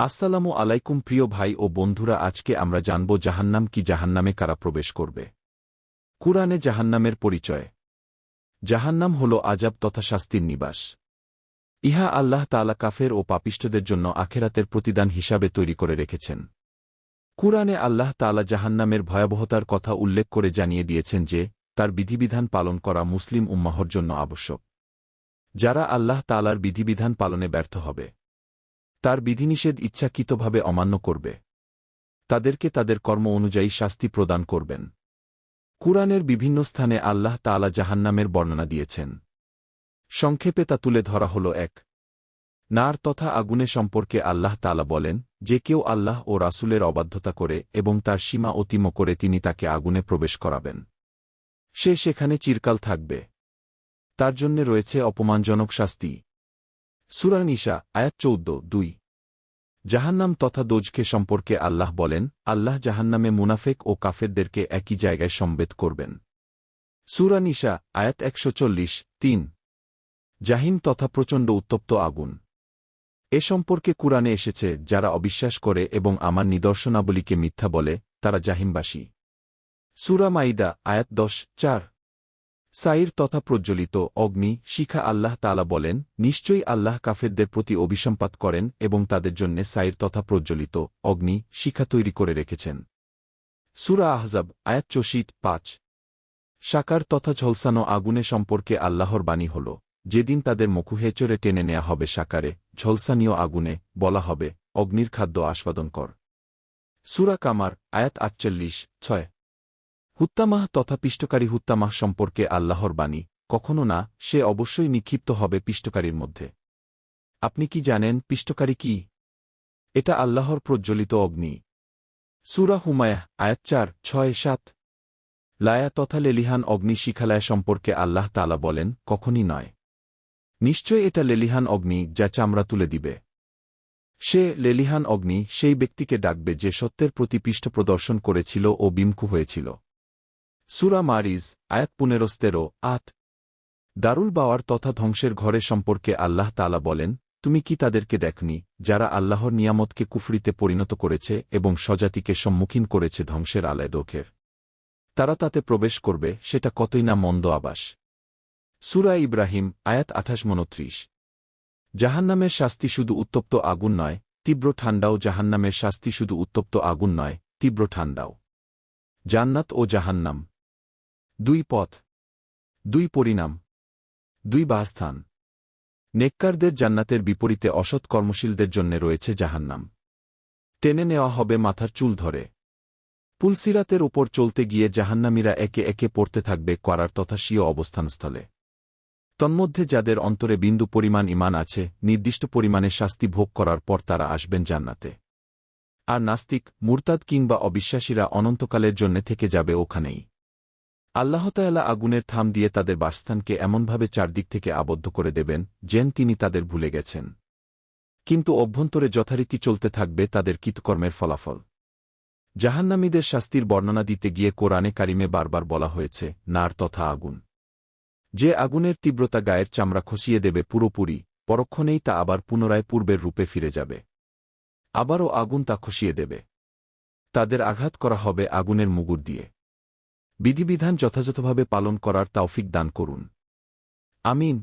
আসসালামু আলাইকুম প্রিয় ভাই ও বন্ধুরা, আজকে আমরা জানব জাহান্নাম কি জাহান্নামে কারা প্রবেশ করবে। কুরআনে জাহান্নামের পরিচয়। জাহান্নাম হল আজাব তথা শাস্তির নিবাস। ইহা আল্লাহ তালা কাফের ও পাপিষ্ঠদের জন্য আখেরাতের প্রতিদান হিসাবে তৈরি করে রেখেছেন। কুরআনে আল্লাহ তালা জাহান্নামের ভয়াবহতার কথা উল্লেখ করে জানিয়ে দিয়েছেন যে, তার বিধিবিধান পালন করা মুসলিম উম্মাহর জন্য আবশ্যক। যারা আল্লাহ তালার বিধিবিধান পালনে ব্যর্থ হবে। তার বিধিনিষেধ ইচ্ছাকৃতভাবে অমান্য করবে। তাদেরকে তাদের কর্ম অনুযায়ী শাস্তি প্রদান করবেন। কুরআনের বিভিন্ন স্থানে আল্লাহ তালা জাহান্নামের বর্ণনা দিয়েছেন। সংক্ষেপে তা তুলে ধরা হল এক। নার তথা আগুনে সম্পর্কে আল্লাহ তালা বলেন, যে কেউ আল্লাহ ও রাসূলের অবাধ্যতা করে এবং তার সীমা অতিম করে তিনি তাকে আগুনে প্রবেশ করাবেন। সে সেখানে চিরকাল থাকবে। তার জন্যে রয়েছে অপমানজনক শাস্তি। সুরানিশা আয়াত চৌদ্দ, দুই। জাহান্নাম তথা দোজকে সম্পর্কে আল্লাহ বলেন, আল্লাহ জাহান্নামে মুনাফেক ও কাফেরদেরকে একই জায়গায় সম্বেদ করবেন। সুরানিশা আয়াত একশো চল্লিশ, তিন। জাহিন তথা প্রচণ্ড উত্তপ্ত আগুন। এ সম্পর্কে কুরআনে এসেছে, যারা অবিশ্বাস করে এবং আমার নিদর্শনাবলীকে মিথ্যা বলে, তারা জাহিমবাসী সুরা মাইদা, আয়াত দশ, চার। সাইর তথা প্রজ্বলিত অগ্নি, শিখা আল্লাহ তালা বলেন, নিশ্চয়ই আল্লাহ কাফেরদের প্রতি অভিসম্পাত করেন এবং তাদের জন্যে সাইর তথা প্রজ্বলিত অগ্নি, শিখা তৈরি করে রেখেছেন। সুরা আহজাব, আয়াত চশিট পাঁচ। সাকার তথা ঝলসানো আগুনে সম্পর্কে আল্লাহর বাণী হল, যেদিন তাদের মুখুহে চড়ে টেনে নেয়া হবে সাকারে ঝলসানীয় আগুনে বলা হবে, অগ্নির খাদ্য আস্বাদন কর। সুরা কামার, আয়াত আটচল্লিশ, ছয়। হুত্তামাহ তথা পিষ্টকারী হুত্তামাহ সম্পর্কে আল্লাহর বাণী, কখনো না, সে অবশ্যই নিক্ষিপ্ত হবে পিষ্টকারীর মধ্যে। আপনি কি জানেন পিষ্টকারী কি? এটা আল্লাহর প্রজ্বলিত অগ্নি। সুরা হুমায়াহ, আয়াত চার, ছয়, সাত। লায়া তথা লেলিহান অগ্নি শিখালায়া সম্পর্কে আল্লাহ তালা বলেন, কখনই নয়। নিশ্চয় এটা লেলিহান অগ্নি যা চামড়া তুলে দিবে। সে লেলিহান অগ্নি সেই ব্যক্তিকে ডাকবে যে সত্যের প্রতি পৃষ্ঠ প্রদর্শন করেছিল ও বিমুখ হয়েছিল। সুরা মারিজ, আয়াত পুনেরস্তেরো আট। দারুল বাওয়ার তথা ধ্বংসের ঘরে সম্পর্কে আল্লাহ তালা বলেন, তুমি কি তাদেরকে দেখনি, যারা আল্লাহর নিয়ামতকে কুফরিতে পরিণত করেছে এবং স্বজাতিকে সম্মুখীন করেছে ধ্বংসের আলায় দোখের? তারা তাতে প্রবেশ করবে, সেটা কতই না মন্দ আবাস। সুরা ইব্রাহিম, আয়াত আঠাশ মনত্রিশ জাহান্নামের শাস্তি শুধু উত্তপ্ত আগুন নয়, তীব্র ঠান্ডাও জাহান্নামের শাস্তি শুধু উত্তপ্ত আগুন নয়, তীব্র ঠান্ডাও। জান্নাত ও জাহান্নাম। দুই পথ, দুই পরিণাম, দুই বাসস্থান। নেককারদের জান্নাতের বিপরীতে অসৎ কর্মশীলদের জন্য রয়েছে জাহান্নাম। টেনে নেওয়া হবে মাথার চুল ধরে। পুলসিরাতের ওপর চলতে গিয়ে জাহান্নামীরা একে একে পড়তে থাকবে করার তথা স্বীয় অবস্থানস্থলে। তন্মধ্যে যাদের অন্তরে বিন্দু পরিমাণ ইমান আছে, নির্দিষ্ট পরিমাণে শাস্তি ভোগ করার পর তারা আসবেন জান্নাতে। আর নাস্তিক, মুরতাদ কিংবা অবিশ্বাসীরা অনন্তকালের জন্য থেকে যাবে ওখানেই। আল্লাহতায়ালা আগুনের থাম দিয়ে তাদের বাসস্থানকে এমনভাবে চারদিক থেকে আবদ্ধ করে দেবেন, যেন তিনি তাদের ভুলে গেছেন। কিন্তু অভ্যন্তরে যথারীতি চলতে থাকবে তাদের কৃতকর্মের ফলাফল। জাহান্নামীদের শাস্তির বর্ণনা দিতে গিয়ে কোরআনে কারিমে বারবার বলা হয়েছে, নার তথা আগুন। যে আগুনের তীব্রতা গায়ের চামড়া খসিয়ে দেবে পুরোপুরি, পরক্ষণেই তা আবার পুনরায় পূর্বের রূপে ফিরে যাবে। আবারও আগুন তা খসিয়ে দেবে। তাদের আঘাত করা হবে আগুনের মুগুর দিয়ে। বিধিবিধান যথাযথভাবে পালন করার তাওফিক দান করুন। আমিন।